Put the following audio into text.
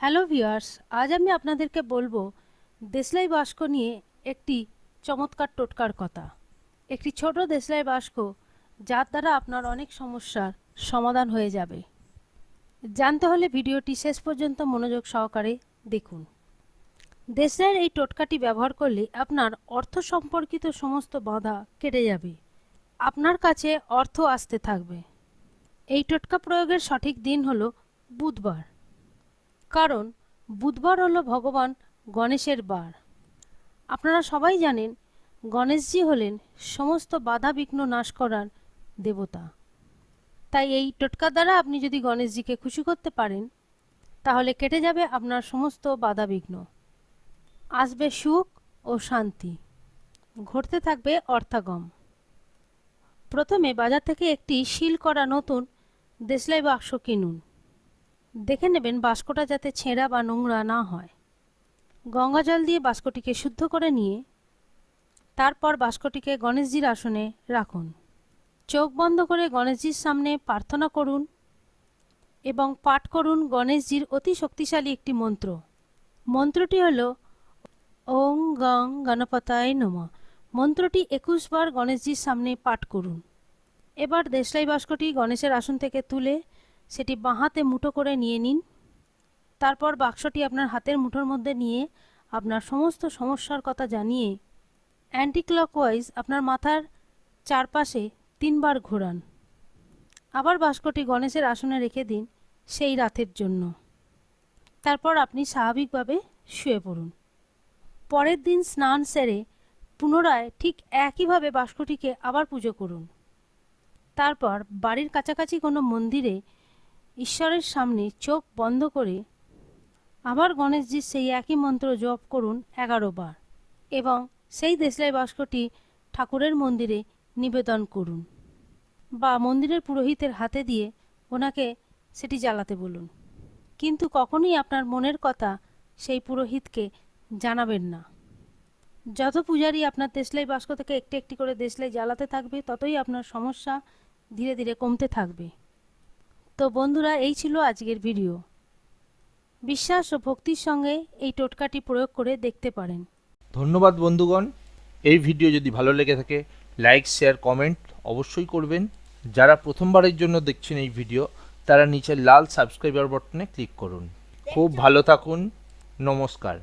Hello viewers, আজ আমি আপনাদেরকে বলব দেশলাই বাস্ক নিয়ে একটি চমৎকার টোটকার কথা। একটি ছোট দেশলাই বাস্ক, যার দ্বারা আপনার অনেক সমস্যার সমাধান হয়ে যাবে। জানতে হলে ভিডিওটি শেষ পর্যন্ত মনোযোগ সহকারে দেখুন। দেশলাইয়ের এই টোটকাটি ব্যবহার করলে আপনার অর্থ সম্পর্কিত সমস্ত বাধা কেটে যাবে। আপনার কাছে অর্থ আসতে থাকবে। এই টোটকা প্রয়োগের সঠিক দিন হলো বুধবার। কারণ বুধবার হলো ভগবান গণেশের বার। আপনারা সবাই জানেন গণেশজি হলেন সমস্ত বাধা বিঘ্ন নাশ করার দেবতা। তাই এই টোটকা দ্বারা আপনি যদি গণেশজিকে খুশি করতে পারেন, তাহলে কেটে যাবে আপনার সমস্ত বাধা বিঘ্ন। আসবে সুখ ও শান্তি। ঘটতে থাকবে অর্থাগম। প্রথমে বাজার থেকে একটি শিল করা নতুন দেশলাই বাক্স কিনুন। দেখে নেবেন বাস্কটা যাতে ছেঁড়া বা নোংরা না হয়। গঙ্গা জল দিয়ে বাস্কটিকে শুদ্ধ করে নিয়ে তারপর বাস্কটিকে গণেশজির আসনে রাখুন। চোখ বন্ধ করে গণেশজির সামনে প্রার্থনা করুন এবং পাঠ করুন গণেশজির অতি শক্তিশালী একটি মন্ত্র। মন্ত্রটি হল, ওং গং গণপতায় নম। মন্ত্রটি একুশ বার গণেশজির সামনে পাঠ করুন। এবার দেশলাই বাস্কটি গণেশের আসন থেকে তুলে সেটি বাঁ হাতে মুঠো করে নিয়ে নিন। তারপর বাক্সটি আপনার হাতের মুঠোর মধ্যে নিয়ে আপনার সমস্ত সমস্যার কথা জানিয়ে অ্যান্টি ক্লকওয়াইজ আপনার মাথার চারপাশে তিনবার ঘোরান। আবার বাস্কটি গণেশের আসনে রেখে দিন সেই রাতের জন্য। তারপর আপনি স্বাভাবিকভাবে শুয়ে পড়ুন। পরের দিন স্নান সেরে পুনরায় ঠিক একইভাবে বাস্কটিকে আবার পুজো করুন। তারপর বাড়ির কাছাকাছি কোনো মন্দিরে ঈশ্বরের সামনে চোখ বন্ধ করে আবার গণেশজির সেই একই মন্ত্র জপ করুন এগারো বার এবং সেই দেশলাই বাস্কটি ঠাকুরের মন্দিরে নিবেদন করুন বা মন্দিরের পুরোহিতের হাতে দিয়ে ওনাকে সেটি জ্বালাতে বলুন। কিন্তু কখনোই আপনার মনের কথা সেই পুরোহিতকে জানাবেন না। যত পূজারী আপনার দেশলাই বাস্ক থেকে একটি একটি করে দেশলাই জ্বালাতে থাকবে, ততই আপনার সমস্যা ধীরে ধীরে কমতে থাকবে। তো বন্ধুরা, এই ছিল আজকের ভিডিও। বিশ্বাস ও ভক্তির সঙ্গে এই টোটকাটি প্রয়োগ করে দেখতে পারেন। ধন্যবাদ বন্ধুগণ। এই ভিডিও যদি ভালো লেগে থাকে, লাইক, শেয়ার, কমেন্ট অবশ্যই করবেন। যারা প্রথমবারের জন্য দেখছেন এই ভিডিও, তারা নিচের লাল সাবস্ক্রাইবার বাটনে ক্লিক করুন। খুব ভালো থাকুন। নমস্কার।